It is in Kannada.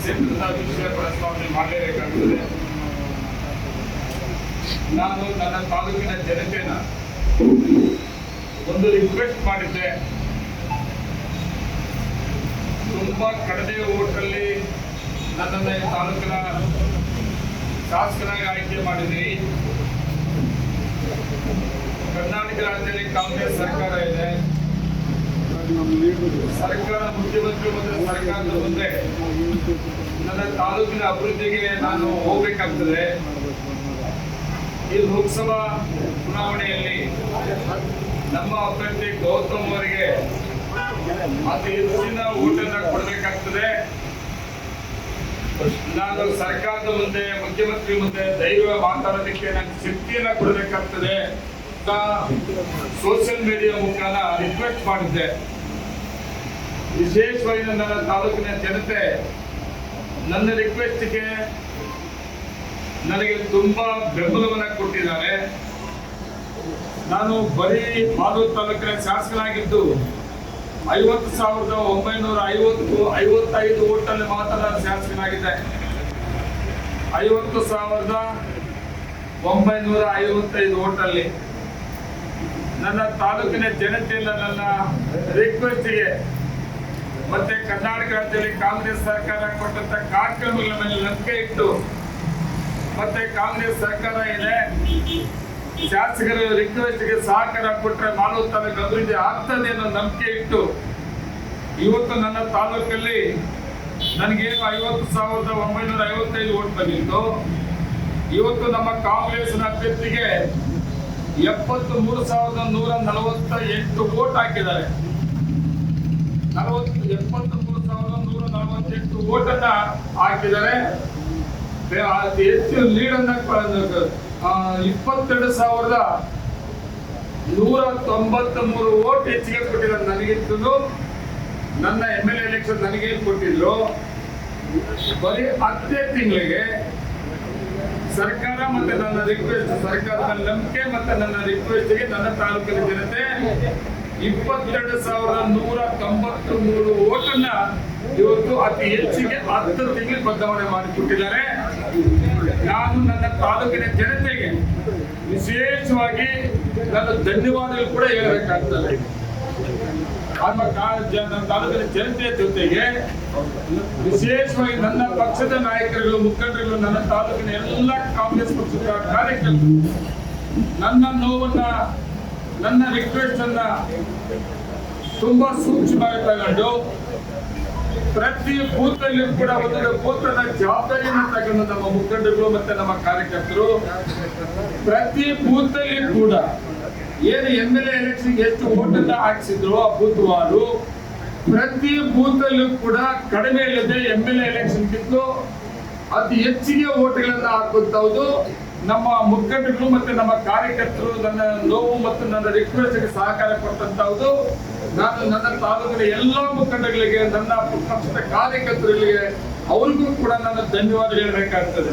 ಕ್ಷೇತ್ರದ ನಾನು ನನ್ನ ತಾಲೂಕಿನ ಜನತೆನ ಒಂದು ರಿಕ್ವೆಸ್ಟ್ ಮಾಡಿದ್ದೆ. ತುಂಬಾ ಕಡಿಮೆ ಓಟಲ್ಲಿ ನನ್ನನ್ನು ಈ ತಾಲೂಕಿನ ಶಾಸಕನಾಗಿ ಆಯ್ಕೆ ಮಾಡಿದ್ದೀರಿ ಕರ್ನಾಟಕ ರಾಜ್ಯದಲ್ಲಿ ಕಾಂಗ್ರೆಸ್ ಸರ್ಕಾರ ಇದೆ. ಸರ್ಕಾರ ಮುಖ್ಯಮಂತ್ರಿ ಮತ್ತು ಸರ್ಕಾರದ ಮುಂದೆ ನನ್ನ ತಾಲೂಕಿನ ಅಭಿವೃದ್ಧಿಗೆ ನಾನು ಹೋಗ್ಬೇಕಾಗ್ತದೆ. ಈ ಲೋಕಸಭಾ ಚುನಾವಣೆಯಲ್ಲಿ ನಮ್ಮ ಅಭ್ಯರ್ಥಿ ಗೌತಮ್ ಅವರಿಗೆ ಅತಿ ಹೆಚ್ಚಿನ ಊಟನ ಕೊಡಬೇಕಾಗ್ತದೆ. ನಾನು ಸರ್ಕಾರದ ಮುಂದೆ, ಮುಖ್ಯಮಂತ್ರಿ ಮುಂದೆ ಧೈರ್ಯ ಮಾತಾಡೋದಕ್ಕೆ ನನಗೆ ಶಕ್ತಿಯನ್ನ ಕೊಡಬೇಕಾಗ್ತದೆ ಸೋಷಿಯಲ್ ಮೀಡಿಯಾ ಮುಖಾಂತರ ರಿಕ್ವೆಸ್ಟ್ ಮಾಡಿದ್ದೆ. ವಿಶೇಷವಾಗಿ ನನ್ನ ತಾಲೂಕಿನ ಜನತೆ, ನನ್ನ ರಿಕ್ವೆಸ್ಟ್ಗೆ ನನಗೆ ತುಂಬಾ ಬೆಂಬಲವನ್ನ ಕೊಟ್ಟಿದ್ದಾರೆ. ನಾನು ಬರೀ ಮಾದೂರು ತಾಲೂಕಿನ ಶಾಸಕನಾಗಿದ್ದು ಐವತ್ತು ಸಾವಿರದ ಒಂಬೈನೂರ ಐವತ್ತು, ಐವತ್ತೈದು ಓಟಲ್ಲಿ ಮಾತ್ರ ನಾನು ಶಾಸಕನಾಗಿದ್ದೆ. ಐವತ್ತು ಸಾವಿರದ ಒಂಬೈನೂರ ಐವತ್ತೈದು ಓಟಲ್ಲಿ ನನ್ನ ತಾಲೂಕಿನ ಜನತೆಯಿಂದ ನನ್ನ ರಿಕ್ವೆಸ್ಟ್ಗೆ ಮತ್ತೆ ಕರ್ನಾಟಕ ರಾಜ್ಯದಲ್ಲಿ ಕಾಂಗ್ರೆಸ್ ಸರ್ಕಾರ ಕೊಟ್ಟಂತ ಕಾರ್ಯಕ್ರಮಗಳ ಮೇಲೆ ನಂಬಿಕೆ ಇಟ್ಟು ಮತ್ತೆ ಕಾಂಗ್ರೆಸ್ ಸರ್ಕಾರ ಇದೆ. ಶಾಸಕರ ರಿಕ್ವೆಸ್ಟ್ಗೆ ಸಹಕಾರ ಕೊಟ್ಟರೆ ಮಾನವ ತಾಲೂಕು ಅಭಿವೃದ್ಧಿ ಆಗ್ತದೆ ಅನ್ನೋ ನಂಬಿಕೆ ಇಟ್ಟು ಇವತ್ತು ನನ್ನ ತಾಲೂಕಲ್ಲಿ ನನಗೇನು ಐವತ್ತು ಸಾವಿರದ ಒಂಬೈನೂರ ಐವತ್ತೈದು ಓಟ್ ಬಂದಿತ್ತು. ಇವತ್ತು ನಮ್ಮ ಕಾಂಗ್ರೆಸ್ನ ಅಭ್ಯರ್ಥಿಗೆ ಎಪ್ಪತ್ತು ಮೂರು ಸಾವಿರದ ನೂರ ನಲವತ್ತ ಎಂಟು ಓಟ್ ಹಾಕಿದ್ದಾರೆ. ನಲವತ್ತು ಎಪ್ಪತ್ತು ಮೂರು ಸಾವಿರದ ನೂರ ನಲವತ್ತೆಂಟು ಓಟನ್ನ ಹಾಕಿದ್ದಾರೆ. ಅತಿ ಹೆಚ್ಚು ಲೀಡನ್ನ ಇಪ್ಪತ್ತೆರಡು ಸಾವಿರದ ನೂರ ತೊಂಬತ್ತ ಮೂರು ಓಟ್ ಹೆಚ್ಚಿಗೆ ಕೊಟ್ಟಿದ್ದಾರೆ ನನಗಿಂತಲೂ ನನ್ನ ಎಂ ಎಲ್ ಎಲೆಕ್ಷನ್ ನನಗೇನು ಕೊಟ್ಟಿದ್ರು ಬರೀ ಹತ್ತೇ ತಿಂಗಳಿಗೆ ಸರ್ಕಾರ ಮತ್ತೆ ನನ್ನ ರಿಕ್ವೆಸ್ಟ್ ಸರ್ಕಾರದ ನಂಬಿಕೆ ಮತ್ತೆ ನನ್ನ ರಿಕ್ವೆಸ್ಟ್ಗೆ ನನ್ನ ತಾಲೂಕಿನ ಜನತೆ ಇಪ್ಪತ್ತೆರಡು ಸಾವಿರದ ನೂರ ಮೂರು ಓಟನ್ನ ಇವತ್ತು ಅತಿ ಹೆಚ್ಚಿಗೆ ಹತ್ತು ತಿಂಗಳು ಬದಲಾವಣೆ ಮಾಡಿಕೊಟ್ಟಿದ್ದಾರೆ. ನಾನು ನನ್ನ ತಾಲೂಕಿನ ಜನತೆಗೆ ವಿಶೇಷವಾಗಿ ನನ್ನ ಧನ್ಯವಾದಗಳು ಕೂಡ ಹೇಳಬೇಕಾಗ್ತದೆ. ನನ್ನ ತಾಲೂಕಿನ ಜನತೆಯ ಜೊತೆಗೆ ವಿಶೇಷವಾಗಿ ನನ್ನ ಪಕ್ಷದ ನಾಯಕರುಗಳು, ಮುಖಂಡರುಗಳು, ನನ್ನ ತಾಲೂಕಿನ ಎಲ್ಲ ಕಾಂಗ್ರೆಸ್ ಪಕ್ಷದ ಕಾರ್ಯಕರ್ತರು, ನನ್ನ ನೋವನ್ನ, ನನ್ನ ರಿಕ್ವೆಸ್ಟ್ ಅನ್ನ ತುಂಬಾ ಸೂಕ್ಷ್ಮವಾಗಿ ತಗೊಂಡು ಪ್ರತಿ ಬೂತ್ನಲ್ಲಿ ಕೂಡ ಒಂದು ಅನ್ನ ಜವಾಬ್ದಾರಿಯನ್ನು ತಗೊಂಡು ನಮ್ಮ ಮುಖಂಡರು ಮತ್ತೆ ನಮ್ಮ ಕಾರ್ಯಕರ್ತರು ಪ್ರತಿ ಬೂತ್ನಲ್ಲಿ ಕೂಡ ಏನು ಎಂ ಎಲ್ ಎ ಎಲೆಕ್ಷನ್ ಎಷ್ಟು ಓಟ್ ಅಂತ ಹಾಕಿಸಿದ್ರು ಆ ಬೂತ್ ವಾರು ಪ್ರತಿ ಬೂತಲ್ಲೂ ಕೂಡ ಕಡಿಮೆ ಇಲ್ಲದೆ ಎಂ ಎಲ್ ಎಲೆಕ್ಷನ್ ಗಿಂತಲೂ ಅತಿ ಹೆಚ್ಚಿಗೆ ಓಟ್ಗಳನ್ನ ಹಾಕುತ್ತವುದು ನಮ್ಮ ಮುಖಂಡಗಳು ಮತ್ತೆ ನಮ್ಮ ಕಾರ್ಯಕರ್ತರು ನನ್ನ ನೋವು ಮತ್ತು ನನ್ನ ರಿಕ್ವೆಸ್ಟ್ಗೆ ಸಹಕಾರ ಕೊಟ್ಟಂತಹದ್ದು ನಾನು ನನ್ನ ತಾಲೂಕಿನ ಎಲ್ಲ ಮುಖಂಡಗಳಿಗೆ, ನನ್ನ ಪಕ್ಷದ ಕಾರ್ಯಕರ್ತರಿಗೆ ಅವ್ರಿಗೂ ಕೂಡ ನಾನು ಧನ್ಯವಾದ ಹೇಳಬೇಕಾಗ್ತದೆ.